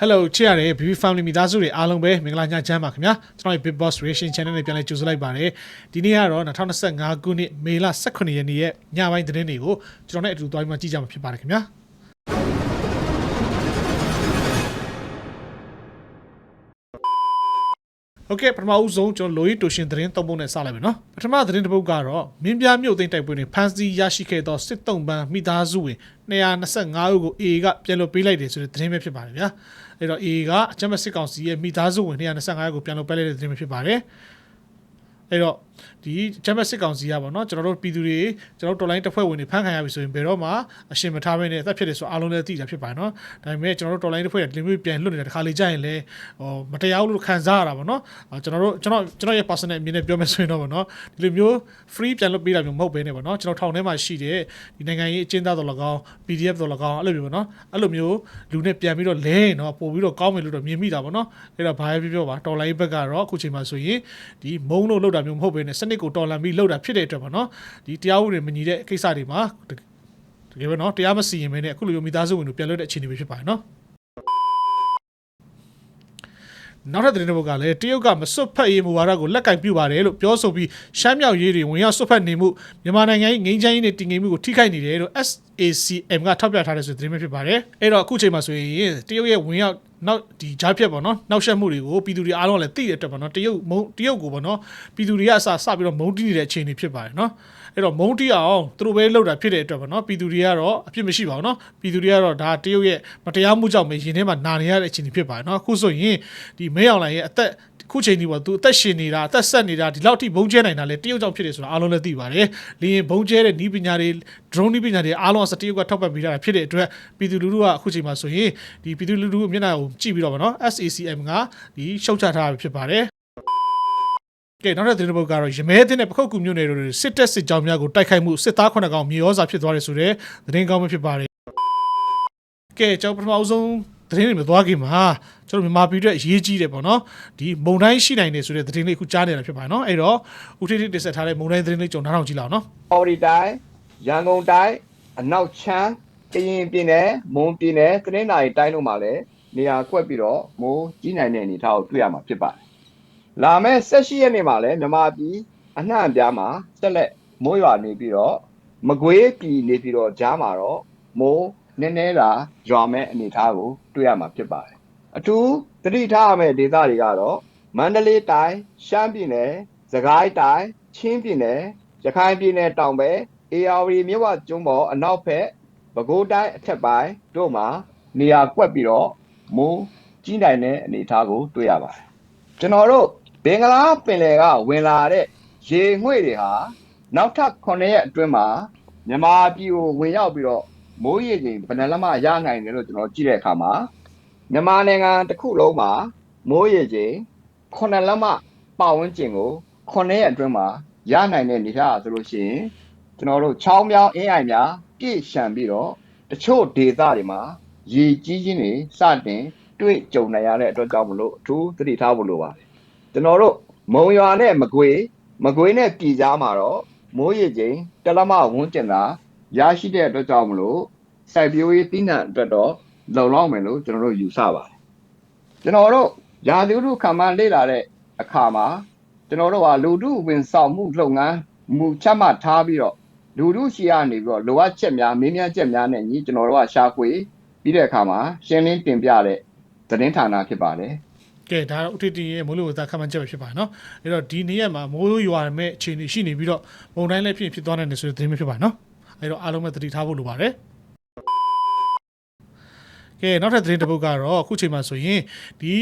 Hello ချစ်ရတဲ့ BB Family မိသားစုတွေအားလုံးပဲမင်္ဂလာညချမ်းပါခင်ဗျာကျွန်တော်ရဲ့ Big Boss Reaction Channel နဲ့ပြန်လည်ကြိုဆိုလိုက်ပါတယ်ဒီနေ့ကတော့2025ခုနှစ်မေလ18ရက်နေ့ရဲ့ညပိုင်းသတင်းတွေကိုကျွန်တော်နဲ့အတူသွားပြီးမှကြည့်ကြမှာဖြစ်ပါတယ်ခင်ဗျာโอเคပထမဦးဆုံးကျွန်တော်လိုရီတိုရှင်သတင်းသုံးပုဒ်နဲ့စလိုက်ပြီနော်ပထမသတင်းတစ်ပုဒ်ကတော့မင်းပြမြို့သိမ်းတိုက်ပွဲတွင်ဖမ်းဆီးရရှိခဲ့သောစစ်တုံးပန်းမိသားစုဝင်225ဦးကို AA ကပြန်လွှတ်ပေးလိုက်တယ်ဆိုတဲ့သတင်းပဲဖြစ်ပါတယ်ဗျာ အဲ့တော့ AA ကအကြမ်းဖက်စစ်ကောင်စီရဲ့မိသားစုဝင်225ဦးကိုပြန်လွှတ်ပေးလိုက်တဲ့သတင်းပဲဖြစ်ပါတယ်အဲ့တော့ ဒီဂျမ်ဘတ်စစ်ကောင်စီကပေါ့နော်ကျွန်တော်တို့ပြည်သူတွေကျွန်တော်တို့တော်လိုင်းတပ်ဖွဲ့ဝင်တွေဖမ်းခံရပြီဆိုရင်ဘယ်တော့မှအရှင်မထားဘဲနဲ့အသက်ဖြစ်တယ်ဆိုအားလုံးလည်းသိတာဖြစ်ပါတယ်နော်ဒါပေမဲ့ကျွန်တော်တို့တော်လိုင်းတပ်ဖွဲ့တွေဒီလိုမျိုးပြန်လွတ်နေတာတစ်ခါလေကြာရင်လည်းဟိုမတရားဘူးလို့ခံစားရတာပေါ့နော်အော်ကျွန်တော်တို့ကျွန်တော်ကျွန်တော်ရဲ့ personal အမြင်နဲ့ပြောမယ်ဆိုရင်တော့ပေါ့နော်ဒီလိုမျိုး free ပြန်လွတ်ပေးတာမျိုးမဟုတ်ဘဲနဲ့ပေါ့နော်ကျွန်တော်ထောင်ထဲမှာရှိတဲ့ဒီနိုင်ငံရေးအကျဉ်းသားတော်၎င်း PDF တော်၎င်းအဲ့လိုမျိုးပေါ့နော်အဲ့လိုမျိုးလူနဲ့ပြန်ပြီးတော့လဲရင်တော့ပို့ပြီးတော့ကောင်းမယ်လို့တော့မြင်မိတာပေါ့နော်အဲ့တော့ဘာပဲပြောပြောပါတော်လိုင်းဘက်ကတော့အခုချိန်မှာဆိုရင်ဒီမုံလို့လောက်တာမျိုးမဟုတ်ဘဲနဲ့စနစ်ကိုတော်လန်ပြီးလောက်တာဖြစ်တဲ့အတွက်ပေါ့နော်ဒီတရားဥပဒေမညီတဲ့ကိစ္စတွေမှာတကယ်ပဲနော်တရားမစီရင်မင်းနဲ့အခုလိုမျိုးမိသားစုဝင်တို့ပြန်လွတ်တဲ့အခြေအနေပဲဖြစ်ပါတယ်နော်နောက်ထပ်သတင်းတစ်ပုဒ်ကလည်းတရုတ်ကမစွတ်ဖက်ရေးမူဝါဒကိုလက်ကင်ပြုပါတယ်လို့ပြောဆိုပြီးရှမ်းမြောက်ရေးတွေဝင်ရောက်စွတ်ဖက်နေမှုမြန်မာနိုင်ငံရဲ့ငြိမ်းချမ်းရေးနဲ့တည်ငြိမ်မှုကိုထိခိုက်နေတယ်လို့ SACM ကထောက်ပြထားတဲ့ဆိုတဲ့သတင်းပဲဖြစ်ပါတယ်အဲ့တော့အခုချိန်မှာဆိုရင်တရုတ်ရဲ့ဝင်ရောက်နောက်ဒီဂျားဖြတ်ပေါ့နော်နောက်ဆက်မှုတွေကိုပြည်သူတွေအားလုံးလည်းသိတဲ့အတွက်ပေါ့နော်တရုတ်မုံတရုတ်ကိုပေါ့နော်ပြည်သူတွေကအစစပြီးတော့မုံတီးနေတဲ့အခြေအနေဖြစ်ပါတယ်နော်အဲ့တော့မုံတီးအောင်သူတို့ပဲလုပ်တာဖြစ်တဲ့အတွက်ပေါ့နော်ပြည်သူတွေကတော့အပြစ်မရှိပါဘူးနော်ပြည်သူတွေကတော့ဒါတရုတ်ရဲ့မတရားမှုကြောင့်ပဲရင်ထဲမှာနာနေရတဲ့အခြေအနေဖြစ်ပါတယ်နော်အခုဆိုရင်ဒီမဲအောင်လိုင်ရဲ့အသက် ခုချိန်ဒီပေါ့သူအသက်ရှင်နေတာအသက်ဆက်နေတာဒီလောက်ထိဘုံကျဲနိုင်တာလေတရုတ်ကြောင့်ဖြစ်တယ်ဆိုတာအားလုံးလည်းသိပါတယ်။လင်းဘုံကျဲတဲ့နီးပညာတွေ drone နီးပညာတွေအားလုံးအစတရုတ်ကထောက်ပံ့ပေးတာဖြစ်တဲ့အတွက်ပြည်သူလူထုကအခုချိန်မှာဆိုရင်ဒီပြည်သူလူထုမျက်နှာကိုကြည့်ပြီးတော့ဗောနော် SACM ကဒီရှုတ်ချထားတာဖြစ်ပါတယ်။ကဲနောက်တဲ့သတင်းတစ်ပုဒ်ကတော့ရမဲတဲ့နဲ့ပခုတ်ကူမြို့နယ်တို့စစ်တပ်စစ်ကြောင်းများကိုတိုက်ခိုက်မှုစစ်သား9ကောင်မြေဩဇာဖြစ်သွားတယ်ဆိုတဲ့သတင်းကောင်းပဲဖြစ်ပါတယ်။ကဲကျွန်တော်ပထမအဆုံး သတင်းတွေမသွားခင်မှာကျွန်တော်မြန်မာပြည်အတွက်အရေးကြီးတယ်ပေါ့နော်ဒီမုံတိုင်းရှိနိုင်တယ်ဆိုတဲ့သတင်းလေးအခုကြားနေတာဖြစ်ပါတယ်နော်အဲ့တော့ဦးထိပ်ထိပ်တင်ဆက်ထားတဲ့မုံတိုင်းသတင်းလေးကျွန်တော်နားထောင်ကြည့်လောက်နော်အော်ဒီတိုင်းရန်ကုန်တိုင်းအနောက်ချမ်းကရင်ပြည်နယ်မွန်ပြည်နယ်တနင်္သာရီတိုင်းတို့မှာလည်းနေရာကွက်ပြီးတော့မိုးကြီးနိုင်တဲ့အနေအထားကိုတွေ့ရမှာဖြစ်ပါတယ်။လာမယ့်18ရက်နေ့မှာလည်းမြန်မာပြည်အနှံ့အပြားမှာဆက်လက်မိုးရွာနေပြီးတော့မကွေးပြည်နေပြီးတော့ကြားမှာတော့မိုး နည်းနည်းသာရွာမဲ့အနေအထားကိုတွေ့ရမှာဖြစ်ပါတယ်။အထူးသတိထားရမယ့်ဒေသတွေကတော့မန္တလေးတိုင်းရှမ်းပြည်နယ်စကိုင်းတိုင်းချင်းပြည်နယ်ရခိုင်ပြည်နယ်တောင်ဘက် AR မြစ်ဝကျွန်းပေါ်အနောက်ဘက်ပဲခူးတိုင်းအထက်ပိုင်းတို့မှာနေရာကွက်ပြီးတော့မိုးကြီးနိုင်တဲ့အနေအထားကိုတွေ့ရပါတယ်။ကျွန်တော်တို့ဘင်္ဂလားပင်လယ်ကဝင်လာတဲ့ရေငွေ့တွေဟာနောက်ထပ်9ရက်အတွင်းမှာမြန်မာပြည်ကိုဝင်ရောက်ပြီးတော့ မိုးရေချိန်ဘယ်နှလက်မရနိုင်တယ်လို့ကျွန်တော်ကြည့်တဲ့အခါမှာမြန်မာနိုင်ငံတစ်ခုလုံးမှာမိုးရေချိန်9လက်မပတ်ဝန်းကျင်ကို9ရက်အတွင်းမှာရနိုင်တဲ့နေထားဆိုလို့ရှိရင်ကျွန်တော်တို့ချောင်းမြောင်းအင်းအိုင်များပြည့်ရှံပြီးတော့တချို့ဒေသတွေမှာရေကြီးခြင်းတွေစတင်တွေ့ကြုံနိုင်ရတဲ့အတွက်ကြောင့်မလို့အထူးသတိထားဖို့လိုပါတယ်ကျွန်တော်တို့မုံရွာနဲ့မကွေးမကွေးနဲ့ပြည်ကြားမှာတော့မိုးရေချိန်တလမဝန်းကျင်သာ ရရှိတဲ့အတွက်ကြောင့်မလို့စိုက်ပျိုးရေးတိနှံအတွက်တော့လုံလောက်မယ်လို့ကျွန်တော်တို့ယူဆပါတယ်ကျွန်တော်တို့ရာသီဥတုခံမှန်းလေ့လာတဲ့အခါမှာကျွန်တော်တို့ကလူထုဝင်ဆောင်မှုလုပ်ငန်းမူချမှတ်ထားပြီးတော့လူထုရှိရနေပြီးတော့လိုအပ်ချက်များမေးမြန်းချက်များနဲ့ညီကျွန်တော်တို့ကရှာဖွေပြီးတဲ့အခါမှာရှင်းလင်းတင်ပြတဲ့သတင်းဌာနဖြစ်ပါတယ်ကဲဒါတော့ဥတီတီရဲ့မိုးလေဝသခန့်မှန်းချက်ပဲဖြစ်ပါတယ်နော်အဲ့တော့ဒီနေ့ရက်မှာမိုးရွာမဲ့အခြေအနေရှိနေပြီးတော့မုန်တိုင်းလည်းဖြစ်ဖြစ်သွားနိုင်တယ်ဆိုတဲ့သတင်းပဲဖြစ်ပါတယ်နော် အဲ့တော့အားလုံးပဲသတိထားဖို့လိုပါတယ်ကဲနောက်ထပ်သတင်းတစ်ပုဒ်ကတော့အခုချိန်မှာဆိုရင်ဒီ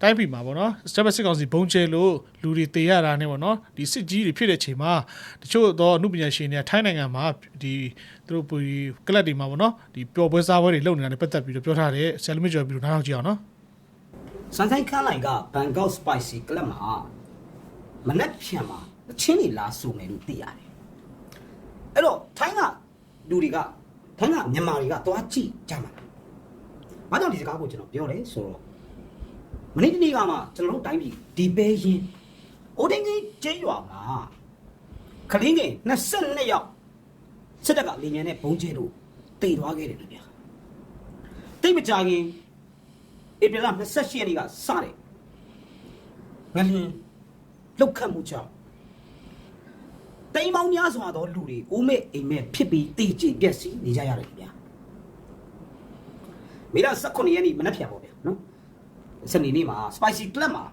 တိုင်းပြည်မှာပေါ့နော်စတက်စစ်ကောင်စီဘုံကျဲလို့လူတွေတေရတာနဲ့ပေါ့နော်ဒီစစ်ကြီးတွေဖြစ်တဲ့ချိန်မှာတချို့တော့အမှုပညာရှင်တွေကထိုင်းနိုင်ငံမှာဒီသူတို့ဒီကလပ်တွေမှာပေါ့နော်ဒီပျော်ပွဲစားပွဲတွေလုပ်နေတာနဲ့ပတ်သက်ပြီးတော့ပြောထားတဲ့ဆယ်လမစ်ကျော်ပြီးတော့နားထောင်ကြည့်အောင်နော်စန်ဆိုင်ခန်းလိုင်ကဘန်ကောက်စပိုက်စီကလပ်မှာမနက်ဖြန်မှာအချင်းတွေလာစုမယ်လို့သိရတယ်။အဲ့တော့ထိုင်းက လူတွေကထိုင်းကမြန်မာတွေကသွားကြည့်ကြမှာ။ဘာကြောင့်ဒီစကားကိုကျွန်တော်ပြောလဲဆိုတော့မနေ့တနေ့ကမှကျွန်တော်တို့တိုင်းပြည်ဒီပဲရင်အိုဒင်းကြီးကျင်းရွာမှာခလင်းငယ်22ယောက်စစ်တပ်ကလေញ្ញံနဲ့ဘုံကျဲလို့တိတ်သွားခဲ့တယ်လို့ဗျာ။တိတ်မကြခင်ဧပြီလ28ရက်နေ့ကစတယ်ငလင်းလောက်ခတ်မှုကြောင့် တိမ်ပေါင်းများစွာသောလူတွေအိုးမဲ့အိမ်မဲ့ဖြစ်ပြီးတည်ကြည်ပျက်စီးနေကြရတယ်ခင်ဗျာမေလ18ရက်နေ့မနက်ဖြန်ပေါ့ဗျာနော်စနေနေ့မှာ spicy club မှာ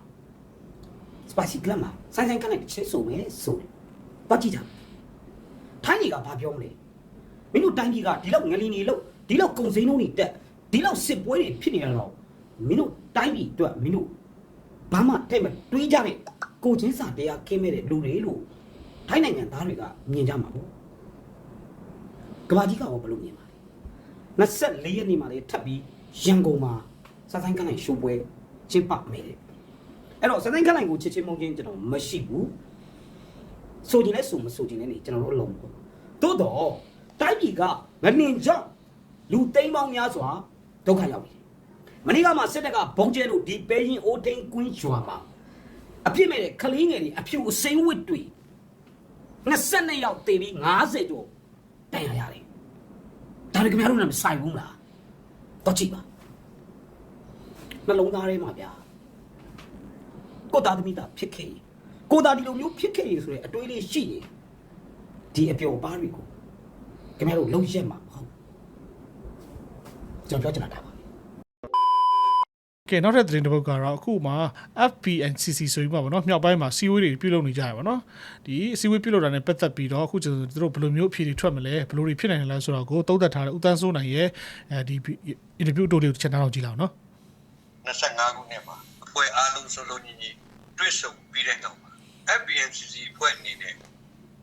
spicy club မှာဆိုင်ဆိုင်ကလိုက်ချစ်ဆိုမယ်ဆိုတယ်ပတ်ကြည့်ကြထိုင်းကြီးကဘာပြောမလဲမင်းတို့တိုင်းကြီးကဒီလောက်ငလီနေလို့ဒီလောက်ကုံစိမ်းလုံးတွေတက်ဒီလောက်စစ်ပွဲတွေဖြစ်နေရတော့မင်းတို့တိုင်းပြည်အတွက်မင်းတို့ဘာမှတဲ့မတွေးကြတဲ့ကိုချင်းစာတရားခင်းမဲ့တဲ့လူတွေလို့ ထိုင်းနိုင်ငံသားတွေကမြင်ကြမှာပေါ့ကဘာကြီးကရောဘယ်လိုမြင်ပါလဲ24ရက်နေ့မှာလေထပ်ပြီးရန်ကုန်မှာစာဆိုင်ကလိုက်ရှိုးပွဲကျင်းပမယ်တဲ့အဲ့တော့စတိုင်းခက်လိုက်ကိုချစ်ချင်းမုန်းချင်းကျွန်တော်မရှိဘူးဆိုချင်လဲဆိုမဆိုချင်လဲနေကျွန်တော်တို့အလုံးပေါ့သို့တော့တိုင်းပြည်ကငလင်ကြောင့်လူသိန်းပေါင်းများစွာဒုက္ခရောက်ပြီမနေ့ကမှစစ်တပ်ကဘုံကျဲလို့ဒီပဲရင်အိုးထိန်ကွင်းရွာမှာအပြစ်မဲ့တဲ့ကလေးငယ်တွေအဖြူစိမ့်ဝစ်တွေ 22ယောက်တေပြီး90ကျော်တန်ရရတယ်ဒါတွေခင်ဗျားတို့လည်းမဆိုင်ဘူးလားတော့ကြည့်ပါနှလုံးသားထဲမှာဗျာကိုသားသမီးသားဖြစ်ခဲ့ရင်ကိုသားဒီလိုမျိုးဖြစ်ခဲ့ရင်ဆိုရင်အတွေးလေးရှိရင်ဒီအပျော်ပါးတွေကိုခင်ဗျားတို့လုံးရက်မှာမဟုတ်ကျွန်တော်ပြောချင်တာဒါပါ ကဲနောက်ထပ်သတင်းတစ်ပုဒ်ကတော့အခုမှ FPNCC ဆိုပြီးမှပေါ့နော်မြောက်ပိုင်းမှာစီဝေးတွေပြုလုပ်နေကြရပါတော့ဒီစီဝေးပြုလုပ်တာနဲ့ပတ်သက်ပြီးတော့အခုကျွန်တော်တို့ဘယ်လိုမျိုးအဖြေတွေထွက်မလဲဘယ်လိုတွေဖြစ်နိုင်လဲဆိုတော့ကိုသုံးသပ်ထားတဲ့ဦးတန်းစိုးနိုင်ရဲ့အဲဒီအင်တာဗျူးတိုလေးကိုတစ်ချက်နားထောင်ကြည့်လောက်နော်25ခုနှစ်မှာအဖွဲ့အားလုံးစလုံးညီညီတွေ့ဆုံပြီးတဲ့နောက်မှာ FBNCC အဖွဲ့အနေနဲ့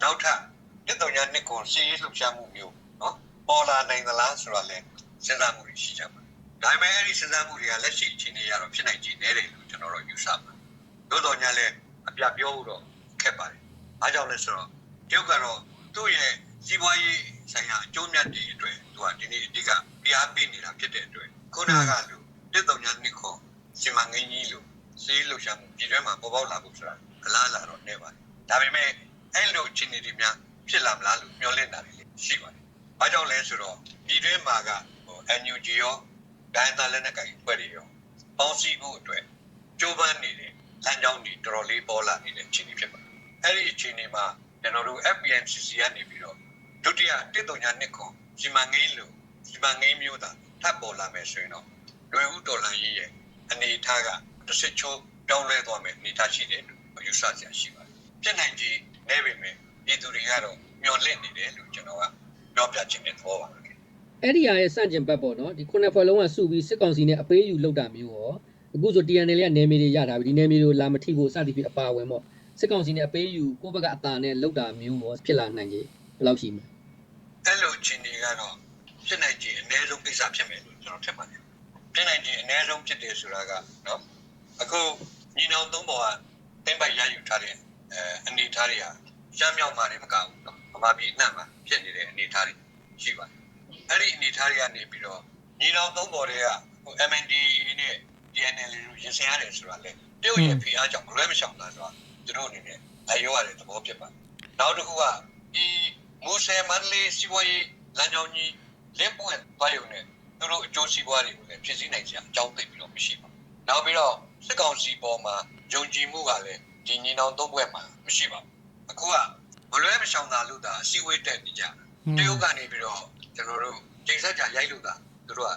နောက်ထပ်တစ်တော်ညာနှစ်ကွန်စီရေးလှုပ်ရှားမှုမျိုးနော်ပေါ်လာနိုင်သလားဆိုတာလဲစဉ်းစားမှုတွေရှိကြပါ ဒါပေမဲ့အဲ့ဒီစဉ်းစားမှုတွေကလက်ရှိအခြေအနေရတော့ဖြစ်နိုင်ကြတယ်တယ်လို့ကျွန်တော်တို့ယူဆပါတယ်သို့တော်ညာလဲအပြပြောဖို့တော့ခက်ပါတယ်အားကြောင့်လဲဆိုတော့တရုတ်ကတော့သူ့ရဲ့စီးပွားရေးဆိုင်ရာအကျိုးမြတ်တွေအတွက်သူကဒီနေ့အဓိကပြားပေးနေတာဖြစ်တဲ့အတွက်ခုနကလူတစ်တော်ညာနှစ်ကွန်စီမံကိန်းကြီးလို့စီးလှုပ်ရှားမှုပြည်တွင်းမှာပေါ်ပေါက်လာဖို့ဆိုတာအလားလာတော့နေပါတယ်။ဒါပေမဲ့အဲ့လိုအခြေအနေတွေများဖြစ်လာမလားလို့မျှော်လင့်တာတွေလည်းရှိပါတယ်။ဘာကြောင့်လဲဆိုတော့ပြည်တွင်းမှာကဟို NUG ရော ဒိုင်းသားလက်နက်ကိုင်ဖွဲ့တွေရောပေါင်းစည်းဖို့အတွက်ကြိုးပမ်းနေတဲ့လမ်းကြောင်းတွေတော်တော်လေးပေါ်လာနေတဲ့အခြေအနေဖြစ်ပါတယ်။အဲ့ဒီအခြေအနေမှာကျွန်တော်တို့ FPNCC ကနေပြီးတော့ဒုတိယတစ်တုံညာနှစ်ခွန်စီမံကိန်းလို့စီမံကိန်းမျိုးသာထပ်ပေါ်လာမယ်ဆိုရင်တော့လွယ်ဦးတော်လန်ကြီးရဲ့အနေအထားကတစ်စစ်ချိုးပြောင်းလဲသွားမယ်အနေအထားရှိတယ်လို့ယူဆကြရှိပါတယ်။ပြည့်နိုင်ကြီးနေပေမဲ့ပြည်သူတွေကတော့မျှော်လင့်နေတယ်လို့ကျွန်တော်ကပြောပြချင်တဲ့သဘောပါပဲ။ အဲ့ဒီဟာရဲ့စန့်ကျင်ဘက်ပေါ့နော်ဒီခုနှစ်ဖွဲ့လုံးကစုပြီးစစ်ကောင်စီနဲ့အပေးယူလောက်တာမျိုးရောအခုဆို TNL ရဲ့နယ်မြေတွေရတာပြီဒီနယ်မြေတွေကိုလာမထိဖို့စသည်ဖြင့်အပါအဝင်ပေါ့စစ်ကောင်စီနဲ့အပေးယူကိုယ့်ဘက်ကအตาနဲ့လောက်တာမျိုးရောဖြစ်လာနိုင်ကြီးဘယ်လောက်ရှိမလဲ အဲ့လိုအခြေအနေကတော့ဖြစ်နိုင်ခြင်းအ ਨੇ ဆုံးကိစ္စဖြစ်မယ်လို့ကျွန်တော်ထင်ပါတယ်ဖြစ်နိုင်ခြင်းအ ਨੇ ဆုံးဖြစ်တယ်ဆိုတာကနော်အခုညီနောင်သုံးပေါ်ကတင်ပိုက်ရယူထားတဲ့အဲအနေထားတွေဟာရှမ်းမြောက်မှာလည်းမကဘူးနော်ဗမာပြည်အနှံ့မှာဖြစ်နေတဲ့အနေထားတွေရှိပါတယ် အဲ့ဒီအနေထားတွေကနေပြီးတော့ညီနောင်သုံးပေါ်တွေကဟို MND နဲ့ DNL လို့ရင်ဆိုင်ရတယ်ဆိုတာလေတရုတ်ရဲ့ဖိအားကြောင့်လွဲမရှောင်တာဆိုတာသူတို့အနေနဲ့အယောရတဲ့သဘောဖြစ်ပါတယ်နောက်တစ်ခုကဒီမူဆယ်မန္တလေးစီးပွားရေးလမ်းကြောင်းကြီးလက်ပွင့်သွားရုံနဲ့သူတို့အကျိုးစီးပွားတွေကိုလည်းဖြစ်စည်းနိုင်ကြအကြောင်းသိပြီးတော့မရှိပါဘူး။နောက်ပြီးတော့စစ်ကောင်စီပေါ်မှာယုံကြည်မှုကလည်းဒီညီနောင်သုံးဘက်မှာမရှိပါဘူး။အခုကမလွဲမရှောင်သာလို့သာအစည်းအဝေးတက်နေကြတာ။တရုတ်ကနေပြီးတော့ ကျွန်တော်တို့ချိန်ဆက်ကြရိုက်လို့သာသူတို့က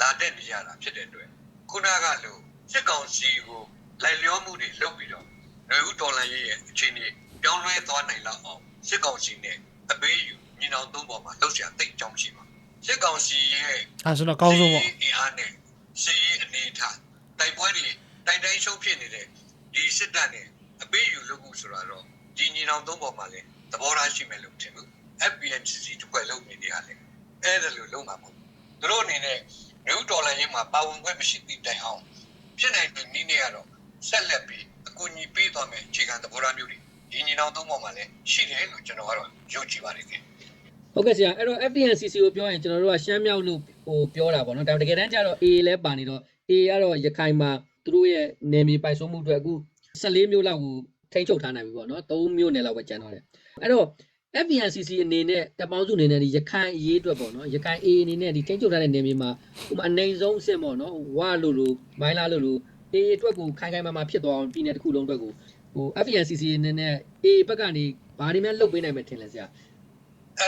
လာတက်နေကြတာဖြစ်တဲ့အတွက်ခုနကလို့စစ်ကောင်စီကိုလိုက်လျောမှုတွေလုပ်ပြီးတော့လူဦးတော်လှန်ရေးရဲ့အခြေအနေပြောင်းလဲသွားနိုင်လောက်အောင်စစ်ကောင်စီနဲ့အပေးယူညီနောင်သုံးပေါ်မှာလှုပ်ရှားတိတ်ကြောင်းရှိပါစစ်ကောင်စီရဲ့အဲဆိုတော့အကောင်းဆုံးပေါ့အင်အားနဲ့စီးအနေထားတိုက်ပွဲတွေတိုင်တိုင်းရှုံးဖြစ်နေတဲ့ဒီစစ်တပ်နဲ့အပေးယူလုပ်မှုဆိုတာတော့ဒီညီနောင်သုံးပေါ်မှာလည်းသဘောထားရှိမယ်လို့ထင်ဘူး FPNCC တပွဲလုံးနေနေရတယ် အဲ့ဒါလိုလုံးမှာမဟုတ်ဘူးသူတို့အနေနဲ့မြို့တော်လည်းရင်မှာပါဝင်ခွင့်မရှိသည့်တိုင်အောင်ဖြစ်နိုင်တဲ့နည်းနဲ့ကတော့ဆက်လက်ပြီးအကူအညီပေးသွားမယ်အခြေခံသဘောထားမျိုးတွေဒီညီနောင်သုံးပေါ်မှာလည်းရှိတယ်လို့ကျွန်တော်ကတော့ယုံကြည်ပါတယ်ခင်ဟုတ်ကဲ့ဆရာအဲ့တော့ FDNCC ကိုပြောရင်ကျွန်တော်တို့ကရှမ်းမြောက်လို့ဟိုပြောတာပေါ့နော်ဒါပေမဲ့တကယ်တမ်းကျတော့ AA လဲပါနေတော့ AA ကတော့ရခိုင်မှာသူတို့ရဲ့နယ်မြေပိုင်စိုးမှုအတွက်အခု14မျိုးလောက်ကိုထိန်းချုပ်ထားနိုင်ပြီပေါ့နော်3မျိုးနယ်လောက်ပဲကျန်တော့တယ်အဲ့တော့ FBNCC အနေနဲ့တပ်ပေါင်းစုအနေနဲ့ဒီရခိုင်အရေးအတွက်ပေါ့နော်ရခိုင် A အနေနဲ့ဒီထိန်းချုပ်ထားတဲ့နေမြေမှာဥပမာအနေဆုံးအဆင့်ပေါ့နော်ဝါလို့လို့မိုင်းလာလို့လို့ A အတွက်ကိုခိုင်ခိုင်မာမာဖြစ်သွားအောင်ပြည်နယ်တစ်ခုလုံးအတွက်ကိုဟို FBNCC အနေနဲ့ A ဘက်ကနေဘာတွေများလုပ်ပေးနိုင်မယ်ထင်လဲဆရာ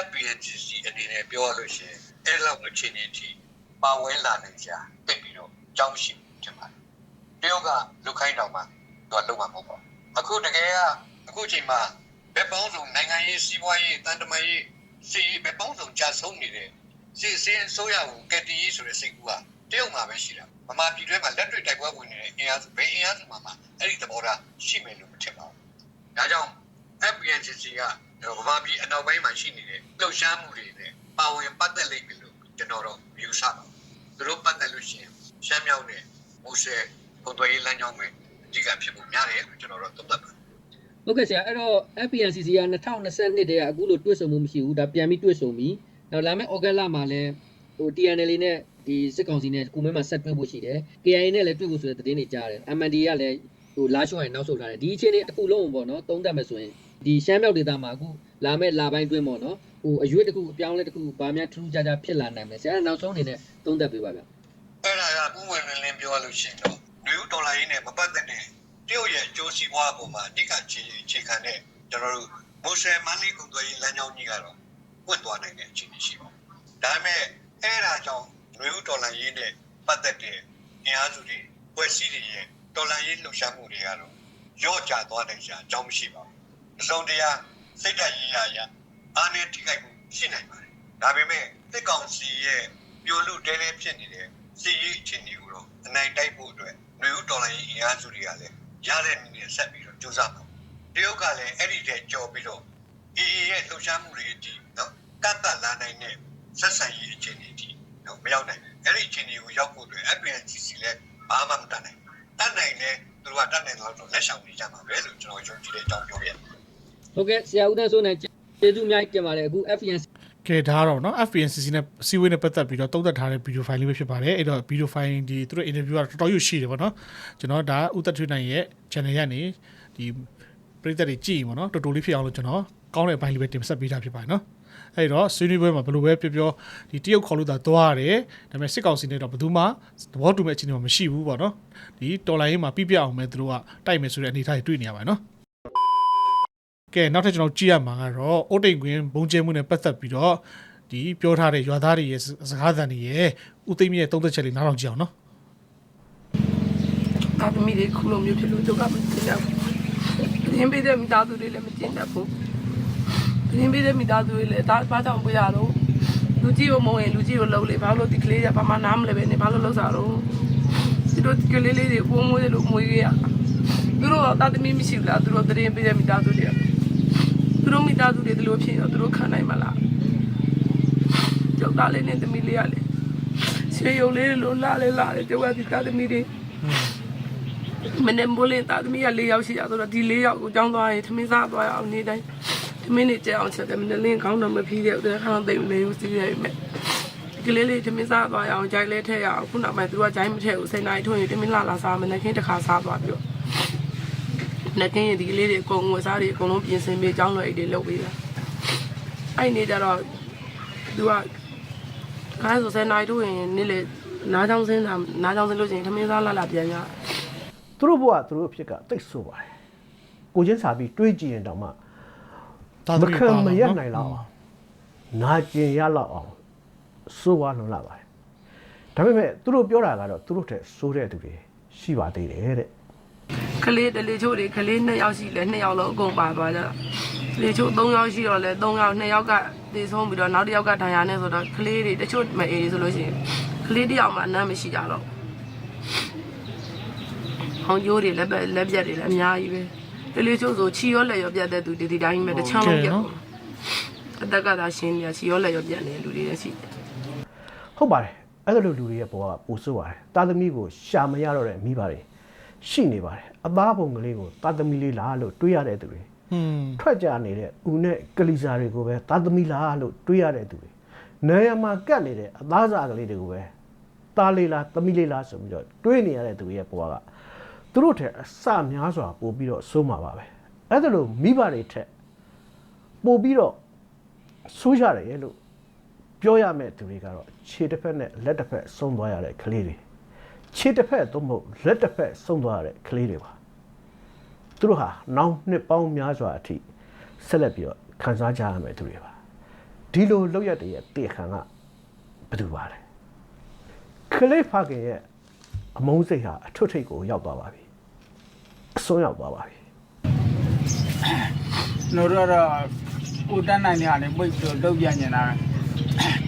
FBNCC အနေနဲ့ပြောရလို့ရှိရင်အဲ့လောက်အခြေအနေအထိပါဝင်လာနိုင်ကြတိတ်ပြီးတော့ကြောင်းရှိဖြစ်ပါတယ်တယောက်ကလူခိုင်းတောင်မှသူကလုံးဝမဟုတ်ပါဘူးအခုတကယ်ကအခုချိန်မှာ ဘက်ပေါင်းစုံနိုင်ငံရေးစီးပွားရေးတန်တမာရေးစီးဘက်ပေါင်းစုံကြာဆုံးနေတဲ့စီစင်းဆိုရကိုကက်တီဆိုတဲ့စိတ်ကူကတယောက်မှပဲရှိတာမမပြည်တွဲမှာလက်တွေ့တိုက်ပွဲဝင်နေတဲ့အင်အားစုဘယ်အင်အားစုမှမှအဲ့ဒီသဘောထားရှိမယ်လို့မထင်ပါဘူးဒါကြောင့် FBNCC ကဗမာပြည်အနောက်ပိုင်းမှာရှိနေတဲ့လှုပ်ရှားမှုတွေနဲ့ပါဝင်ပတ်သက်လိမ့်မယ်လို့ကျွန်တော်တို့ယူဆပါသူတို့ပတ်သက်လို့ရှိရင်ရှမ်းမြောက်နဲ့မူဆယ်ပုံသွေးရေးလမ်းကြောင်းပဲအဓိကဖြစ်ဖို့များတယ်လို့ကျွန်တော်တို့သုံးသပ်ပါတယ် ဟုတ်ကဲ့ဆရာအဲ့တော့ FPNCC က2022တည်းကအခုလိုတွေ့ဆုံမှုမရှိဘူးဒါပြန်ပြီးတွေ့ဆုံပြီးနောက်လာမယ့်ဩဂတ်လမှာလည်းဟို TNL နဲ့ဒီစစ်ကောင်စီနဲ့ကုမဲမှာဆက်တွေ့ဖို့ရှိတယ် KIA နဲ့လည်းတွေ့ဖို့ဆိုတဲ့သတင်းတွေကြားတယ် MND ကလည်းဟိုလာရှော့ရင်နောက်ဆုတ်ထားတယ်ဒီအခြေအနေတစ်ခုလုံးပေါ့နော်သုံးသပ်မယ်ဆိုရင်ဒီရှမ်းမြောက်ဒေသမှာအခုလာမယ့်လာပိုင်းတွင်းပေါ့နော်ဟိုအရွေးတစ်ခုအပြောင်းလဲတစ်ခုဗာများထူးထူးခြားခြားဖြစ်လာနိုင်မယ်ဆရာနောက်ဆုံးအနေနဲ့သုံးသပ်ပေးပါဗျအဲ့ဒါကဥဝင်လင်းလင်းပြောရလို့ရှိရင်တော့လူဦးဒေါ်လာရင်းနဲ့မပတ်သက်တဲ့တ ရုတ်ရဲ့အကျိုးစီးပွားအပေါ်မှာအဓိကခြေအခြေခံတဲ့ကျွန်တော်တို့မူဆယ်မန္တလေးကုန်သွယ်ရေးလမ်းကြောင်းကြီးကတော့ပွင့်သွားနိုင်တဲ့အခြေအနေရှိပါဘူးဒါပေမဲ့အဲ့ဒါကြောင့်လူဦးဒေါ်လာရင်းနဲ့ပတ်သက်တဲ့အင်အားစုတွေဖွဲ့စည်းတွေရဲ့ဒေါ်လာရင်းလှုပ်ရှားမှုတွေကတော့ရော့ကျသွားနိုင်ကြအကြောင်းမရှိပါဘူးအစုံတရာစိတ်ဓာတ်ရေးရရအားနဲ့ထိခိုက်မှုရှိနိုင်ပါတယ်ဒါပေမဲ့တစ်ကောင်စီရဲ့ပြိုလူတဲတဲဖြစ်နေတဲ့စီရေးအခြေအနေကိုတော့အနိုင်တိုက်ဖို့အတွက်ຫນွေဦးဒေါ်လာရေးအင်အားစုတွေကလည်း ရတဲ့နည်းနဲ့ဆက်ပြီးတော့ကြိုးစားမှာတရုတ်ကလည်းအဲ့ဒီတည်းကြော်ပြီးတော့ AA ရဲ့လှုပ်ရှားမှုတွေအထိနော်ကတ်တက်လာနိုင်တဲ့ဆက်ဆံရေးအခြေအနေအထိနော်မရောက်နိုင်ဘူးအဲ့ဒီအခြေအနေကိုရောက်ဖို့အတွက် FPNCC လည်းဘာမှမတတ်နိုင်ဘူးတတ်နိုင်တယ်သူတို့ကတတ်နိုင်တော့လက်ဆောင်နေကြမှာပဲလို့ကျွန်တော်ယုံကြည်တဲ့အကြောင်းပြောပြရဟုတ်ကဲ့ဆရာဦးသန်းစိုးနဲ့ကျေးဇူးအများကြီးတင်ပါတယ်အခု FPNC ကဲဒါကတော့เนาะ FPNCC နဲ့စီဝေးနဲ့ပတ်သက်ပြီးတော့တုံးသက်ထားတဲ့ဗီဒီယိုဖိုင်လေးပဲဖြစ်ပါတယ်အဲ့တော့ဗီဒီယိုဖိုင်ဒီသူတို့ interview ကတော်တော်ရွရှိတယ်ဗောနော်ကျွန်တော်ဒါဥသက်ထွေးနိုင်ရဲ့ channel ကနေဒီပရိသတ်တွေကြည့်ရင်ဗောနော်တော်တော်လေးဖြစ်အောင်လို့ကျွန်တော်ကောင်းတဲ့ဘိုင်လေးပဲတင်ဆက်ပေးထားဖြစ်ပါတယ်နော်အဲ့တော့ဆွေးနွေးပွဲမှာဘယ်လိုပဲပြောပြောဒီတရုတ်ခေါ်လို့သာသွားရတယ်ဒါပေမဲ့စစ်ကောင်စီနဲ့တော့ဘယ်သူမှသဘောတူမဲ့အခြေအနေမှာမရှိဘူးဗောနော်ဒီတော်လိုင်းရေးမှာပြပြအောင်ပဲသူတို့ကတိုက်မယ်ဆိုတဲ့အနေအထားတွေတွေ့နေရပါတယ်နော် ကဲနောက်ထပ်ကျွန်တော်ကြည့်ရမှာကတော့အိုတိန်ကွင်းဘုံကျဲမှုနဲ့ပတ်သက်ပြီးတော့ဒီပြောထားတဲ့ရွာသားတွေရဲ့စစကားသံတွေရဲ့ဥသိမ်းမြရဲ့သုံးသက်ချက်လေးနားထောင်ကြည့်အောင်နော်တာသမီတွေခုလိုမျိုးဖြစ်လို့ဒုက္ခမသိကြဘူး။ရင်ပေးတဲ့မိသားစုတွေလည်းမကျင်တတ်ဘူး။ရင်ပေးတဲ့မိသားစုတွေလည်းဒါဘာကြောင့်ပြရတော့လူကြီးကိုမုံရင်လူကြီးကိုလှုပ်လေဘာလို့ဒီကလေးကဘာမှနားမလဲပဲနေဘာလို့လှုပ်စားတော့ဒီလိုဒီကလေးလေးတွေပုံမွေးတယ်လို့မွေးရသူတို့တာသမီမရှိဘူးလားသူတို့တရင်ပေးတဲ့မိသားစုတွေကသူ တို့မိသားစုတွေဒီလိုဖြစ်ရောသူတို့ခံနိုင်မလားကြောက်သားလေးနဲ့သမီးလေးကလေဆွေရုံလေးလိုလာလေလာလေကြောက်ကဒီတာသမီတွေမနေ့မိုးလင်းသားသမီးက၄ယောက်ရှိရဆိုတော့ဒီ၄ယောက်ကိုကြောင်းသွားရင်ထမင်းစားသွားရအောင်နေ့တိုင်းထမင်းနေကြအောင်ချက်တယ်မနေ့လင်းကောင်းတော့မဖီးတဲ့တဲ့ခါတော့တိတ်မလေးဘူးစီးရမယ်ဒီကလေးလေးထမင်းစားသွားရအောင်ဂျိုင်လေးထည့်ရအောင်ခုနောက်ပိုင်းသူကဂျိုင်မထည့်ဘူးစိတ်နိုင်ထွင်ရင်ထမင်းလာလာစားမနေ့ခင်းတစ်ခါစားသွားပြီးတော့ နေ့ခင်းရင်ဒီကလေးတွေအကုန်ဝစားတွေအကုန်လုံးပြင်ဆင်ပြီးကြောင်းလွယ်အိတ်တွေလုပ်ပေးတာအဲ့နေကြတော့သူကခါဆိုစနေနိုင်ထွင်ရင်နေ့လေနားချောင်းစင်းတာနားချောင်းစင်းလို့ရှိရင်ထမင်းစားလာလာပြန်ရသူတို့ဘဝသူတို့အဖြစ်ကတိတ်ဆိုးပါတယ်ကိုချင်းစာပြီးတွေးကြည့်ရင်တောင်မှဒါမသမီးခံပါမလားရနော်နိုင်လောက်အောင်နာကျင်ရလောက်အောင်စိုးဝါလွန်လာပါတယ်ဒါပေမဲ့သူတို့ပြောတာကတော့သူတို့ထက်စိုးတဲ့သူတွေရှိပါသေးတယ်တဲ့ ကလေးတလေချို့တွေကလေး2ယောက်ရှိလဲ2ယောက်လုံးအကုန်ပါသွားကြတာလေချို့3ယောက်ရှိတော့လဲ3ယောက်2ယောက်ကတည်ဆုံးပြီးတော့နောက်တစ်ယောက်ကဒဏ်ရာနဲ့ဆိုတော့ကလေးတွေတချို့မအေးဆိုလို့ရှိရင်ကလေးတစ်ယောက်မှအနမ်းမရှိကြတော့ဟောင်းကျိုးတွေလက်ပဲလက်ပြက်တွေလည်းအများကြီးပဲတလေချို့ဆိုချီရောလက်ရောပြတ်တဲ့သူဒီဒီတိုင်းပဲတစ်ချမ်းလုံးပြတ်အသက်ကသာရှင်းနေချီရောလက်ရောပြတ်နေလူတွေလည်းရှိတယ်ဟုတ်ပါတယ်အဲ့လိုလူတွေရဲ့ဘဝကပိုဆိုးပါတယ်တာသမီကိုရှာမရတော့တဲ့မိဘတွေ ရှိနေပါတယ်အသားပုံကလေးကိုတာသမီလေးလားလို့တွေးရတဲ့သူတွေဟွန်းထွက်ကြနေတဲ့ဦးနဲ့ကလီစာတွေကိုပဲသာသမီလားလို့တွေးရတဲ့သူတွေနေရာမှာကတ်နေတဲ့အသားစားကလေးတွေကိုပဲသားလေးလားသမီးလေးလားဆိုပြီးတော့တွေးနေရတဲ့သူတွေရဲ့ဘဝကသူတို့ထက်အစများစွာပို့ပြီးတော့စိုးမှာပါပဲအဲ့ဒါလို့မိဘတွေထက်ပို့ပြီးတော့ဆိုးရတယ်လို့ပြောရမယ့်သူတွေကတော့ခြေတစ်ဖက်နဲ့လက်တစ်ဖက်ဆုံးသွားရတဲ့ကလေးတွေ ခြေတစ်ဖက်သို့မဟုတ်လက်တစ်ဖက်ဆုံးသွားရတဲ့ကလေးတွေပါသူတို့ဟာနောက်နှစ်ပေါင်းများစွာအထိဆက်လက်ပြီးတော့ခံစားကြရမယ့်သူတွေပါဒီလိုလောက်ရတဲ့ရဲ့တေခံကဘယ်သူပါလဲကလေးဖခင်ရဲ့အမုန်းစိတ်ဟာအထွတ်ထိပ်ကိုရောက်သွားပါပြီအဆုံးရောက်သွားပါပြီကျွန်တော်တို့ကတော့ကိုတန်းနိုင်တဲ့ဟာလေးပိတ်ပြီးတော့တုတ်ပြန်နေတာ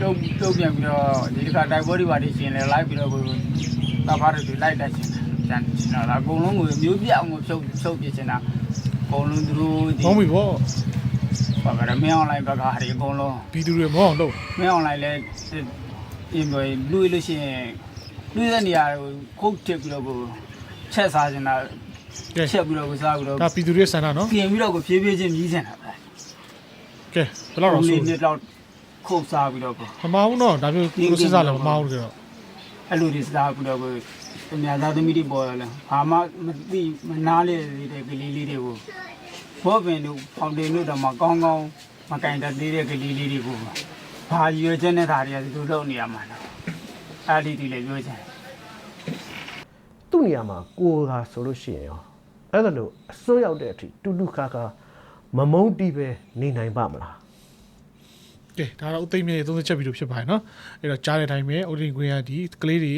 တုတ်တုတ်ပြန်ပြီးတော့ဒီတစ်ခါတိုက်ပွဲတွေပါနေရှင်လဲလိုက်ပြီးတော့ကို တပ်ဖားတွေလိုက်တက်ရှင်တယ်ကျန်ကျွန်တော်ကအကုန်လုံးကိုမျိုးပြအောင်ကိုဖြုတ်ဖြုတ်ပြချင်တာအကုန်လုံးသူတို့ဒီမောင်းပြီဗောဘာကရမင်းအွန်လိုင်းဘက်ကဟာဒီအကုန်လုံးပြည်သူတွေမောင်းအောင်လုပ်မင်းအွန်လိုင်းလဲအင်းတွေလူလို့ရှိရင်လူတဲ့နေရာကိုခုတ်တက်ပြီးတော့ကိုချက်စားချင်တာကဲချက်ပြီးတော့ကိုစားပြီးတော့ဒါပြည်သူတွေဆန္ဒနော်ပြင်ပြီးတော့ကိုဖြည်းဖြည်းချင်းမြည်ချင်တာပဲကဲဘယ်လောက်တော့ဆိုနှစ်တော့ခုတ်စားပြီးတော့ကိုမမအောင်တော့ဒါမျိုးကိုစဉ်းစားလည်းမမအောင်ကြတော့ အဲ့လိုဒီစားပြီးတော့ကိုအများသားသမီးတွေပေါ်လာဘာမှမသိမနားလေတဲ့ကလေးလေးတွေကိုဘောပင်တို့ဖောင်တင်တို့တော့မကောင်းကောင်းမကင်တတ်သေးတဲ့ကလေးလေးတွေကိုဘာရွယ်ချက်နဲ့ဓာရီကသူလုပ်နေရမှာနော်အဲ့ဒီဒီလေးပြောချင်သူ့နေရာမှာကိုယ်သာဆိုလို့ရှိရင်ရောအဲ့ဒါလို့အစိုးရောက်တဲ့အထိတူတူခါခါမမုန်းတီးပဲနေနိုင်ပါမလား ကဲဒါတော့အသိမြေသုံးချက်ပြီးလို့ဖြစ်ပါတယ်နော်အဲ့တော့ကြားတဲ့အတိုင်းပဲအိုဒင်ကွင်းကဒီကလေးတွေ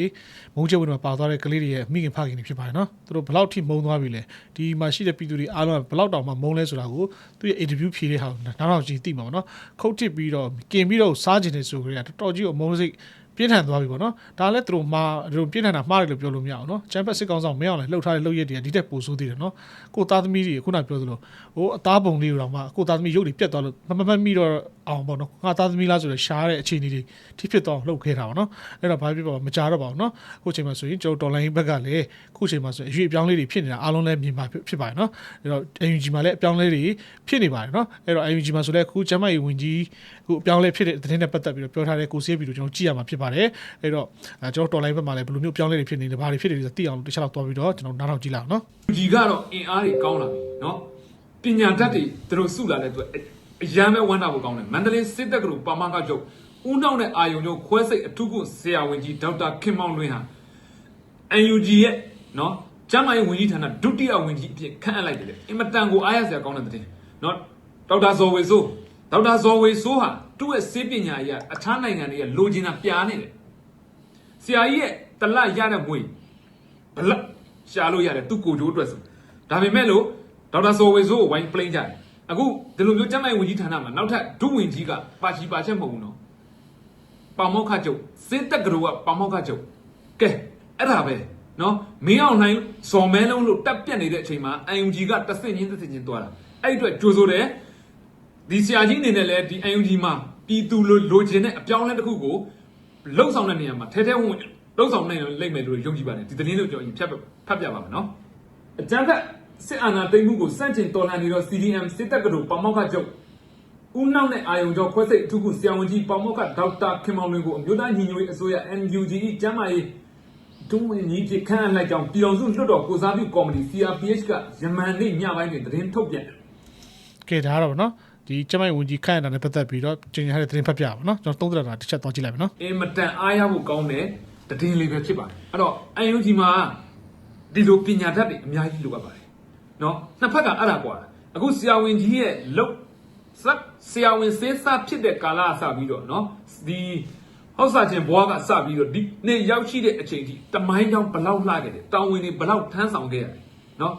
မုန်းချက်ဝင်မှာပါသွားတဲ့ကလေးတွေရဲ့မိခင်ဖခင်တွေဖြစ်ပါတယ်နော်သူတို့ဘယ်လောက်ထိမုန်းသွားပြီလဲဒီမှာရှိတဲ့ပြည်သူတွေအားလုံးကဘယ်လောက်တောင်မှမုန်းလဲဆိုတာကိုသူရဲ့ interview ဖြေတဲ့ဟာကိုနောက်နောက်ကြီးသိမှာပေါ့နော်ခုတ်တစ်ပြီးတော့ကင်ပြီးတော့စားကျင်နေဆိုကြရတော်တော်ကြီးကိုမုန်းစိတ် ပြင်းထန်သွားပြီပေါ့နော်ဒါလည်းသူတို့မှာသူတို့ပြင်းထန်တာမှားတယ်လို့ပြောလို့မရအောင်နော်ချမ်ပက်စစ်ကောင်ဆောင်မင်းအောင်လည်းလှုပ်ထားတဲ့လှုပ်ရက်တွေကဒီတက်ပိုဆိုးသေးတယ်နော်ကိုသားသမီးတွေခုနပြောသလိုဟိုအသားပုံလေးတော့မှကိုသားသမီးရုပ်တွေပြတ်သွားလို့မမမမိတော့အောင်ပေါ့နော်ငါသားသမီးလားဆိုတော့ရှားတဲ့အခြေအနေတွေထိဖြစ်တော့လှုပ်ခဲတာပေါ့နော်အဲ့တော့ဘာဖြစ်ပါမကြတော့ပါဘူးနော်ခုချိန်မှာဆိုရင်ကျွန်တော်တော်လိုင်းဘက်ကလည်းခုချိန်မှာဆိုရင်အရွေအပြောင်းလေးတွေဖြစ်နေတာအားလုံးလည်းမြင်ပါဖြစ်ပါတယ်နော်အဲ့တော့ UNG မှာလည်းအပြောင်းလဲတွေဖြစ်နေပါတယ်နော်အဲ့တော့ UNG မှာဆိုလည်းအခုကျမကြီးဝင်ကြီး ခုအပြောင်းလဲဖြစ်တဲ့သတင်းနဲ့ပတ်သက်ပြီးတော့ပြောထားတဲ့ကိုစီးဗီဒီယိုကျွန်တော်ကြည့်ရမှာဖြစ်ပါတယ်အဲ့တော့ကျွန်တော်တော်လိုင်းဘက်မှာလည်းဘယ်လိုမျိုးပြောင်းလဲတွေဖြစ်နေလဲဘာတွေဖြစ်နေလဲသိအောင်တစ်ခြားတော့တွားပြီးတော့ကျွန်တော်နားထောင်ကြည့်လောက်နော်ဒီကတော့အင်အားတွေကောင်းလာပြီနော်ပညာတတ်တွေသူတို့စုလာတဲ့အတွက်အရန်ပဲဝမ်းသာဖို့ကောင်းတယ်မန္တလေးစစ်တပ်ကလို့ပါမကချုပ်ဦးနှောင်းနဲ့အာယုံတို့ခွဲစိတ်အထုကုဆရာဝန်ကြီးဒေါက်တာခင်မောင်လွင်ဟာ UNG ရဲ့နော်ကျမ်းမာရေးဝန်ကြီးဌာနဒုတိယဝန်ကြီးအဖြစ်ခန့်အပ်လိုက်တယ်လေအင်မတန်ကိုအားရစရာကောင်းတဲ့တဲ့နော်ဒေါက်တာဇော်ဝေစိုး ဒေါက်တာဇော်ဝေဆိုးဟာသူ့ရဲ့စေပညာအရာအခြားနိုင်ငံတွေကလိုချင်တာပြားနေတယ်ဆရာကြီးရဲ့တလရတဲ့မွေဘလရှာလို့ရတယ်သူ့ကိုကြိုးအတွက်ဆိုဒါပေမဲ့လို့ဒေါက်တာစောဝေဆိုးကိုဝိုင်းပလိန်ကြတယ်အခုဒီလိုမျိုးကျန်းမာရေးဝန်ကြီးဌာနမှာနောက်ထပ်ဒုဝန်ကြီးကပါချီပါချက်မဟုတ်ဘူးနော်ပါမောက္ခချုပ်စစ်တက်ကတော်ကပါမောက္ခချုပ်ကဲအဲ့ဒါပဲနော်မင်းအောင်နိုင်စော်မဲလုံးလို့တက်ပြက်နေတဲ့အချိန်မှာ IUG ကတဆင့်ချင်းတဆင့်ချင်းသွားတာအဲ့အတွက်ကြိုးဆိုတယ် ဒီဆရာကြီးအနေနဲ့လည်းဒီ IUG မှာပြည်သူလိုလိုချင်တဲ့အပြောင်းအလဲတစ်ခုကိုလှုပ်ဆောင်တဲ့နေရာမှာထဲထဲဝင်ဝင်လှုပ်ဆောင်နိုင်လိမ့်မယ်လို့ယုံကြည်ပါတယ်ဒီသတင်းလေးကိုကျွန်တော်ရင်ဖြတ်ဖတ်ပြပါမယ်နော်အကြံဖက်စစ်အာဏာသိမ်းမှုကိုစန့်ကျင်တော်လှန်နေတော့ CDM စစ်တပ်ကတော်ပမောက္ခချုပ်ဦးနှောက်နဲ့အာယုံကျော်ခွဲစိတ်အထူးကုဆရာဝန်ကြီးပမောက္ခဒေါက်တာခင်မောင်လွင်ကိုအမျိုးသားညီညွတ်ရေးအစိုးရ NUG ၏ကျန်းမာရေးဒုဝန်ကြီးဖြစ်ခန့်အပ်လိုက်ကြောင်းပြည်အောင်စုလွှတ်တော်ကိုစားပြုကော်မတီ CRPH ကယမန်နေ့ညပိုင်းတွင်သတင်းထုတ်ပြန်ကဲဒါကတော့ဗောနော် ဒီကျမကြီးဝင်ကြီးခန့်ရတာနဲ့ပတ်သက်ပြီးတော့ကျင်ညာတဲ့သတင်းဖတ်ပြပါဗောနော်ကျွန်တော်သုံးသပ်တာတစ်ချက်တော့ကြည့်လိုက်မယ်နော်အင်မတန်အားရဖို့ကောင်းတဲ့တည်င်းလေးပဲဖြစ်ပါတယ်အဲ့တော့ UNG မှာဒီလိုပညာတတ်တွေအများကြီးလိုအပ်ပါတယ်နော်နှစ်ဖက်ကအဲ့ဒါကွာအခုဆရာဝန်ကြီးရဲ့လုတ်စက်ဆရာဝန်စေးစားဖြစ်တဲ့ကာလအစပြီးတော့နော်ဒီဟောက်စာချင်းဘွားကစပြီးတော့ဒီနေ့ရောက်ရှိတဲ့အချိန်ထိတမိုင်းကြောင်ဘလောက်လှခဲ့တယ်တောင်ဝင်တွေဘလောက်ထမ်းဆောင်ခဲ့ရတယ်နော်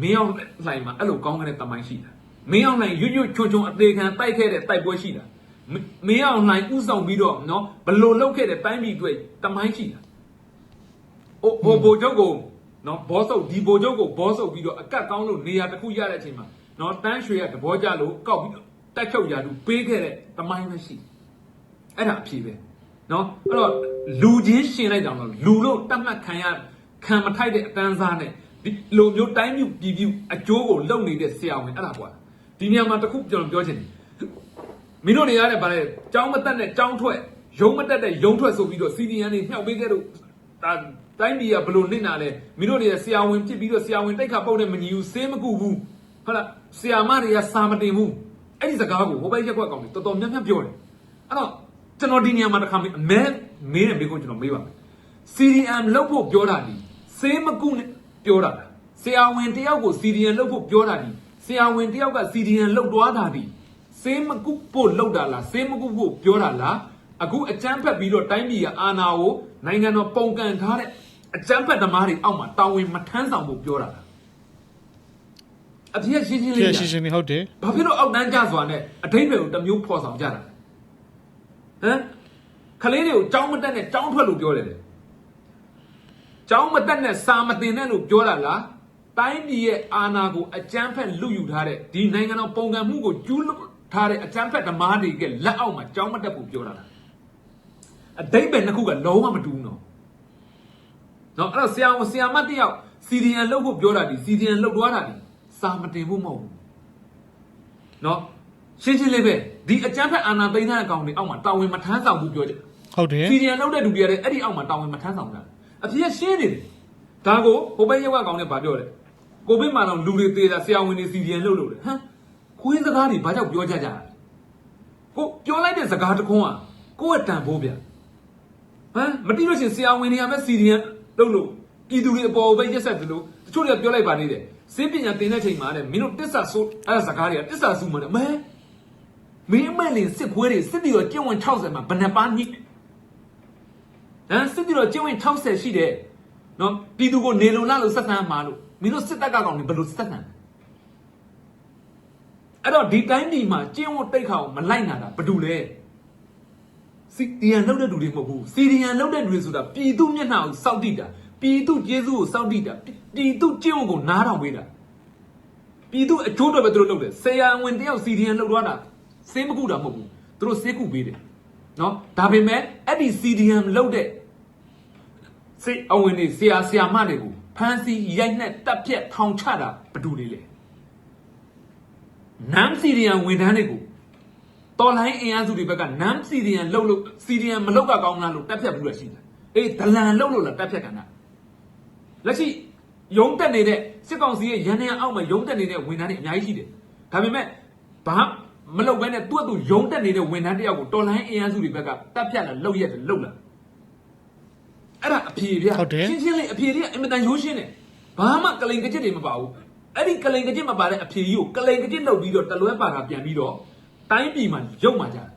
မင်းအောင်လှိုင်မှာအဲ့လိုကောင်းတဲ့တမိုင်းရှိတာ မင်းအောင်လှိုင်ရွရွချွန်ချွန်အသေးခံတိုက်ခဲ့တဲ့တိုက်ပွဲရှိတာမင်းအောင်လှိုင်ဥဆောင်ပြီးတော့နော်ဘလို့လောက်ခဲ့တဲ့တိုင်းပြည်တွေတမိုင်းရှိတာဟိုဟိုဘိုလ်ချုပ်ကိုနော်ဘောဆုပ်ဒီဘိုလ်ချုပ်ကိုဘောဆုပ်ပြီးတော့အကတ်ကောင်းလို့နေရာတစ်ခုရတဲ့အချိန်မှာနော်တန်းရွှေရတဘောကြလို့ကောက်ပြီးတော့တက်ချုပ်ရာသူပေးခဲ့တဲ့တမိုင်းပဲရှိအဲ့ဒါအဖြေပဲနော်အဲ့တော့လူချင်းရှင်လိုက်ကြအောင်လို့လူလို့တတ်မှတ်ခံရခံမထိုက်တဲ့အတန်းစားနဲ့ဒီလိုမျိုးတိုင်းမြူပြည်ပြူအကျိုးကိုလုံနေတဲ့ဆရာဝန်အဲ့ဒါကွာ ဒီနေရာမှာတစ်ခုကျွန်တော်ပြောချင်တယ်မင်းတို့တွေရတယ်ဗါလေကြောင်းမတက်နဲ့ကြောင်းထွက်ရုံမတက်တဲ့ရုံထွက်ဆိုပြီးတော့ CDN တွေမြှောက်ပေးခဲ့တော့ဒါတိုင်းပြည်ကဘလို့နစ်နာလဲမင်းတို့တွေကဆရာဝန်ဖြစ်ပြီးတော့ဆရာဝန်တိတ်ခါပုတ်တဲ့မညီဘူးစေးမကူဘူးဟုတ်လားဆရာမတွေကစာမတင်ဘူးအဲ့ဒီစကားကိုဟိုဘက်ရက်ကွက်ကောင်တွေတော်တော်များများပြောတယ်အဲ့တော့ကျွန်တော်ဒီနေရာမှာတစ်ခါမေးအမဲမေးတယ်မေးကိုကျွန်တော်မေးပါမယ် CDM လောက်ဖို့ပြောတာဒီစေးမကုနဲ့ပြောတာလားဆရာဝန်တယောက်ကို CDM လောက်ဖို့ပြောတာဒီ ဆရာဝန်တယောက်က CDM လောက်သွားတာဒီစေးမကုဖို့လောက်တာလားစေးမကုဖို့ပြောတာလားအခုအကြမ်းဖက်ပြီးတော့တိုင်းပြည်ကအာဏာကိုနိုင်ငံတော်ပုံကန်ထားတဲ့အကြမ်းဖက်သမားတွေအောက်မှာတာဝန်မထမ်းဆောင်ဖို့ပြောတာလားအပြည့်ရှင်းရှင်းကျေလေးရှင်းရှင်းနေဟုတ်တယ်ဘာဖြစ်လို့အောက်တန်းကြစွာနဲ့အထိပ္ပယ်ကိုတစ်မျိုးဖော်ဆောင်ကြတာလဲဟမ်ခလေးတွေကိုကြောင်းမတက်နဲ့ကြောင်းထွက်လို့ပြောတယ်လေကြောင်းမတက်နဲ့စာမတင်နဲ့လို့ပြောတာလား တိုင်းပြည်ရဲ့အာဏာကိုအကြမ်းဖက်လူယူထားတဲ့ဒီနိုင်ငံတော်ပုံကံမှုကိုကျူးလွန်ထားတဲ့အကြမ်းဖက်ဓမားတွေကလက်အောက်မှာကြောင်းမတက်ဖို့ပြောတာလားအတိပ္ပယ်နှစ်ခုကလုံးဝမတူဘူးနော်နော်အဲ့တော့ဆရာဝန်ဆရာမတစ်ယောက်စီဒီအန်လုပ်ဖို့ပြောတာဒီစီဒီအန်လုပ်သွားတာဒီစာမတင်ဖို့မဟုတ်ဘူးနော်ရှင်းရှင်းလေးပဲဒီအကြမ်းဖက်အာဏာသိမ်းတဲ့အကောင်တွေအောက်မှာတာဝန်မထမ်းဆောင်ဘူးပြောကြဟုတ်တယ်စီရီယန်လောက်တဲ့လူတွေကလည်းအဲ့ဒီအောက်မှာတာဝန်မထမ်းဆောင်တာအဖြစ်ရှင်းနေတယ်ဒါကိုဟိုဘက်ရက်ဝက်ကောင်နဲ့ဗာပြောတယ် ကိုဗစ်မှာတော့လူတွေသေးတာဆရာဝန်တွေစီရီယန်လောက်လို့လေဟမ်ခွေးစကားတွေဘာကြောင့်ပြောကြကြလဲကိုပြောလိုက်တဲ့စကားတစ်ခွန်းอ่ะကိုယ့်ရဲ့တန်ဖိုးဗျဟမ်မတိလို့ရှရင်ဆရာဝန်တွေကမဲ့စီရီယန်လောက်လို့ပြည်သူတွေအပေါ်ပဲရက်ဆက်တယ်လို့တချို့တွေကပြောလိုက်ပါနေတယ်စင်းပညာတင်တဲ့ချိန်မှာတဲ့မင်းတို့တစ္ဆာဆိုးအဲ့ဒါစကားတွေကတစ္ဆာစုမှတယ်မဲမင်းအမက်လင်စစ်ခွေးတွေစစ်တီတော်ကျင့်ဝင်60မှာဘယ်နှပါးညိဟမ်စစ်တီတော်ကျင့်ဝင်60ရှိတယ်နော်ပြည်သူကိုနေလုံလာလို့ဆက်ဆံမှာလို့ မင်းတို့စစ်တပ်ကကောင်တွေဘယ်လိုဆက်ဆံအဲ့တော့ဒီတိုင်းပြည်မှာကျင့်ဝတ်တိတ်ခါကိုမလိုက်နာတာဘာတူလဲစီဒီယန်လောက်တဲ့လူတွေမဟုတ်ဘူးစီဒီယန်လောက်တဲ့လူတွေဆိုတာပြည်သူမျက်နှာကိုစောင့်တိတာပြည်သူကျေးဇူးကိုစောင့်တိတာပြည်သူကျင့်ဝတ်ကိုနားထောင်ပေးတာပြည်သူအကျိုးတော်ပဲသူတို့လုပ်တယ်ဆရာဝန်တယောက်စီဒီယန်လောက်သွားတာစေးမကူတာမဟုတ်ဘူးသူတို့စေးကူပေးတယ်နော်ဒါပေမဲ့အဲ့ဒီ CDM လောက်တဲ့ စေးအဝင်တွေဆရာဆရာမတွေကိုဖမ်းဆီးရိုက်နှက်တပ်ဖြတ်ထောင်ချတာဘယ်သူတွေလဲနမ် CDM ဝန်ထမ်းတွေကိုတော်လိုင်းအင်အားစုတွေဘက်ကနမ် CDM လောက်လို့ CDM မလောက်ကကောင်းလားလို့တပ်ဖြတ်ဘူးလားရှိတယ်အေးဒလန်လောက်လို့လားတပ်ဖြတ်ကန်တာလက်ရှိယုံတက်နေတဲ့စစ်ကောင်စီရဲ့ရန်ရန်အောက်မှာယုံတက်နေတဲ့ဝန်ထမ်းတွေအများကြီးရှိတယ်ဒါပေမဲ့ဘာမလုပ်ဘဲနဲ့သူ့အတူယုံတက်နေတဲ့ဝန်ထမ်းတယောက်ကိုတော်လိုင်းအင်အားစုတွေဘက်ကတပ်ဖြတ်လာလောက်ရက်တယ်လောက်လာ အဲ့ဒါအဖြေဗျဟုတ်တယ် ရှင်းရှင်းလေးအဖြေတွေကအင်မတန်ရိုးရှင်းတယ်ဘာမှကလိန်ကကြစ်တွေမပါဘူးအဲ့ဒီကလိန်ကကြစ်မပါတဲ့အဖြေကြီးကိုကလိန်ကကြစ်လုပ်ပြီးတော့တလွဲပါတာပြန်ပြီးတော့တိုင်းပြည်မှာရုပ်မှကြတယ်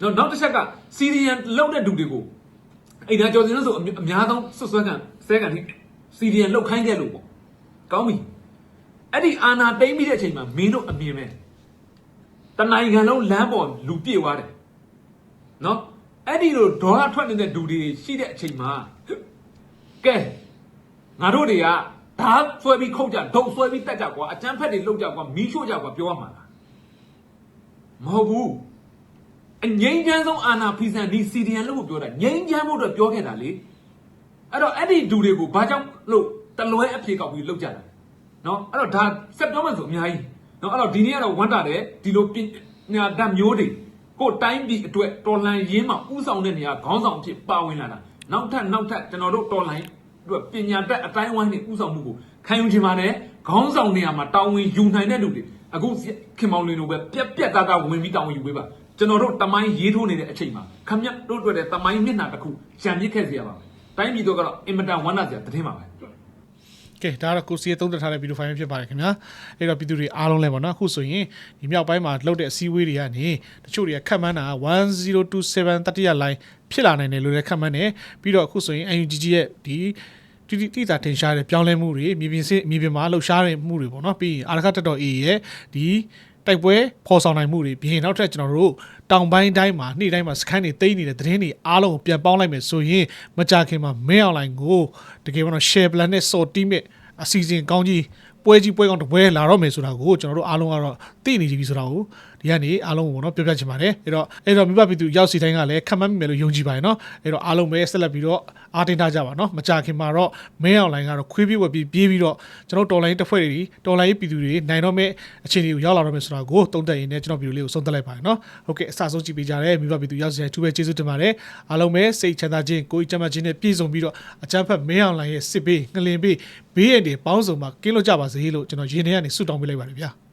တော့နောက်တစ်ချက်ကစီရီယန်လောက်တဲ့လူတွေကိုအဲ့ဒါကြော်စင်လို့ဆိုအမြအများဆုံးဆွတ်ဆွဲခံဆဲကန်ဒီစီရီယန်လောက်ခိုင်းခဲ့လို့ပေါ့ကောင်းပြီအဲ့ဒီအာနာတိမ့်ပြီးတဲ့အချိန်မှာမင်းတို့အမြင်ပဲတနိုင်ငံလုံးလမ်းပေါ်လူပြေသွားတယ် နော် အဲ့ဒီလိုဒေါ်လာထွက်နေတဲ့လူတွေရှိတဲ့အချိန်မှာကဲငါတို့တွေကဓာတ်ဆွဲပြီးခုတ်ကြဒုံဆွဲပြီးတက်ကြကွာအကျန်းဖက်တွေလှုပ်ကြကွာမီးရှို့ကြကွာပြောရမှာလားမဟုတ်ဘူးအငိမ့်ချမ်းဆုံးအာနာဖီဆန်ဒီစီဒီယန်လို့ပြောတာငိမ့်ချမ်းဖို့အတွက်ပြောခဲ့တာလေအဲ့တော့အဲ့ဒီလူတွေကိုဘာကြောင့်လို့တလွဲအဖြေကောက်ပြီးလှုပ်ကြတာနော်အဲ့တော့ဒါဆက်ပြောမှဆိုအများကြီးနော်အဲ့တော့ဒီနေ့ကတော့ဝမ်းတာတယ်ဒီလိုပညာတတ်မျိုးတွေ ကိုယ်တိုင်းပြည်အတွက်တော်လန်ရင်းမှာဥဆောင်တဲ့နေရာခေါင်းဆောင်အဖြစ်ပါဝင်လာတာနောက်ထပ်နောက်ထပ်ကျွန်တော်တို့တော်လန်အတွက်ပညာတတ်အတိုင်းဝိုင်းနဲ့ဥဆောင်မှုကိုခံယူခြင်းပါတယ်ခေါင်းဆောင်နေရာမှာတာဝန်ယူနိုင်တဲ့လူတွေအခုခင်မောင်လင်းတို့ပဲပြက်ပြက်သားသားဝင်ပြီးတာဝန်ယူပေးပါကျွန်တော်တို့တမိုင်းရေးထိုးနေတဲ့အချိန်မှာခမက်တို့အတွက်တဲ့တမိုင်းမျက်နှာတစ်ခုရှံပြစ်ခဲ့စီရပါမယ်တိုင်းပြည်တို့ကတော့အင်မတန်ဝမ်းသာစရာတည်င်းပါပဲ ကဲဒါကတော့ကိုစီရဲ့သုံးသပ်ထားတဲ့ဗီဒီယိုဖိုင်ဖြစ်ပါတယ်ခင်ဗျာအဲ့တော့ပြည်သူတွေအားလုံးလည်းပေါ့နော်အခုဆိုရင်ဒီမြောက်ပိုင်းမှာလှုပ်တဲ့အစည်းအဝေးတွေကနေတချို့တွေကခတ်မှန်းတာ1027တတိယ line ဖြစ်လာနိုင်တယ်လို့လည်းခတ်မှန်းတယ်ပြီးတော့အခုဆိုရင် UNGG ရဲ့ဒီတိတိတိတာထင်ရှားတဲ့ပြောင်းလဲမှုတွေမြေပြင်စစ်မြေပြင်မှာလှုပ်ရှားတဲ့မှုတွေပေါ့နော်ပြီးရင်အာရခတက်တော် A ရဲ့ဒီ တိုက်ပွဲဖော်ဆောင်နိုင်မှုတွေပြီးရင်နောက်ထပ်ကျွန်တော်တို့တောင်ပိုင်းတိုင်းမှာနေ့တိုင်းမှာစခန်းတွေတိမ့်နေတဲ့သတင်းတွေအားလုံးကိုပြန်ပေါင်းလိုက်မယ်ဆိုရင်မကြခင်မှာမင်းအွန်လိုင်းကိုတကယ်ပေါ့နော် share plan နဲ့ sort team နဲ့အစီအစဉ်ကောင်းကြီးပွဲကြီးပွဲကောင်းတစ်ပွဲလာတော့မယ်ဆိုတာကိုကျွန်တော်တို့အားလုံးကတော့သိနေကြပြီဆိုတာကိုဒီကနေအားလုံးကိုပေါ့နော်ပြောပြချင်ပါတယ်အဲ့တော့အဲ့တော့မိဘပြည်သူရောက်စီတိုင်းကလည်းခံမှန်းမိမယ်လို့ယုံကြည်ပါတယ်နော်အဲ့တော့အားလုံးပဲဆက်လက်ပြီးတော့အားတင်ထားကြပါနော်မကြခင်မှာတော့မင်းအွန်လိုင်းကတော့ခွေးပြေးဝက်ပြီးပြေးပြီးတော့ကျွန်တော်တော်လိုင်းတစ်ဖွဲ့တွေတော်လိုင်းပြည်သူတွေနိုင်တော့မဲ့အခြေအနေကိုရောက်လာတော့မယ်ဆိုတာကိုတုံ့တက်ရင်းနဲ့ကျွန်တော်ဗီဒီယိုလေးကိုဆုံးသက်လိုက်ပါတယ်နော်ဟုတ်ကဲ့အစဆုံးကြည့်ပေးကြတဲ့မိဘပြည်သူရောက်စီတိုင်းသူပဲကျေးဇူးတင်ပါတယ်အားလုံးပဲစိတ်ချမ်းသာခြင်းကိုယ်ကြမ်းမှခြင်းနဲ့ပြည့်စုံပြီးတော့အကြမ်းဖက်မင်းအွန်လိုင်းရဲ့စစ်ဘေးငလင်ဘေးဘေးရန်တွေပေါင်းစုံမှာကင်းလို့ကြပါစေလို့ကျွန်တော်ရင်ထဲကနေဆုတောင်းပေးလိုက်ပါတယ်ဗျာ